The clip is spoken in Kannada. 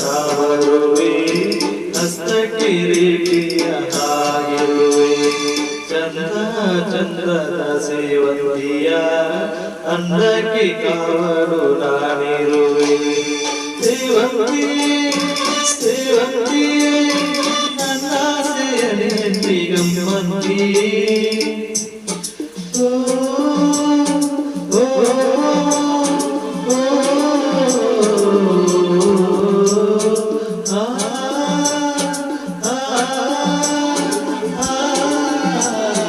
ನಾವೇ ಹಸ್ತ ಕಿರೀಟಿಯ ಹಾಗಿರುವೆ ಚಂದ ಚಂದನ ಸೇವಂತಿಯ ಅಂದಕ್ಕೆ ಕಾವಲು ನಾನಿರುವೆ. ಸೇವಂತಿ ಸೇವಂತಿ, ನನ್ನ ಸೇಯನೆ ಗಮ್ಮಂತಿ ah, ah, ah.